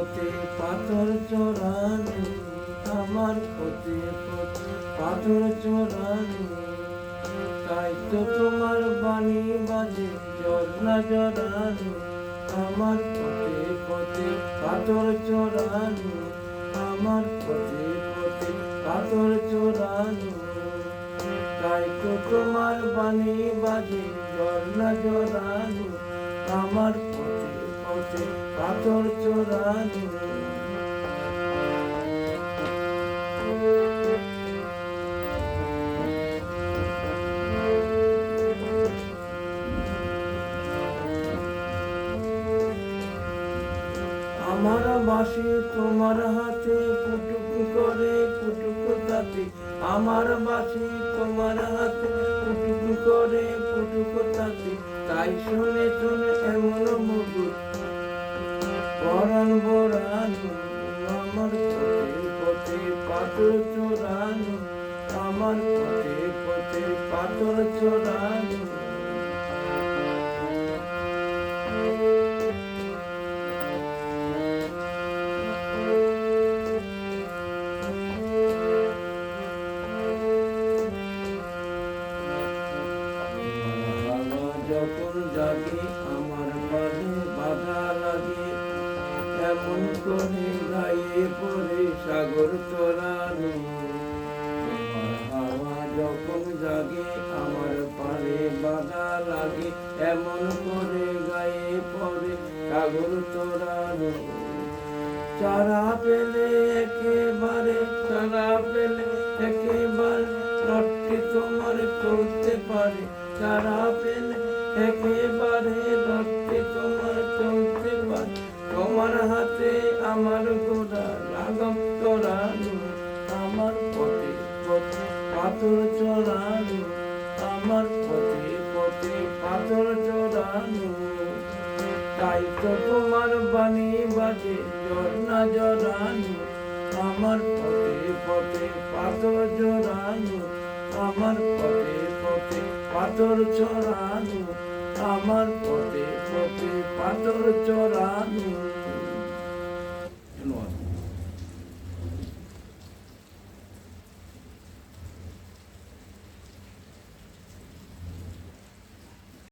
পথে পাথর চোরানো আমার পথে পথে পাথর চোরানো তাই তো তোমার বাণী বাজে, ঝর্ণা জড়ানো আমার পথে পথে পাথর চোরানো আমার পথে পথে পাথর চোরানো তাই তো তোমার বাণী বাজে, ঝর্ণা জড়ানো আমার পাথর চোরানো আমার বাসি তোমার হাতে পুটুকু করে পুটুকু তাতে। আমার বাসি তোমার হাতে পুটুকু করে পুটুকু তাতে। তাই শুনে শুনে এমন পাথর চোরানো, আমার পথে পথে পাথর চোরানো। যখন জাগে, আমার বাড়ি বাধা লাগে। এমন করে গায়ে পড়ে সাগর তোরানো লাগে এমন করে গায়ে পড়ে সাগর তোরানো চারা পেলে একেবারে, চারা পেলে একেবারে, রট্টি তোমার চলতে পারে। চারা পেলে একেবারে, রট্টি তোমার চলতে পারে। তোমার হাতে আমার গোড়া লাগাম চড়ানো আমার পথে পথে পাথর চড়ানো। আমার পথে পথে চড়ানো তাই তো তোমার বাণী বাজে, ঝর্ণা জড়ানো। আমার পথে পথে পাথর জড়ানো, আমার পথে পথে পাথর চড়ানো, আমার পথে পথে পাথর চড়ানো।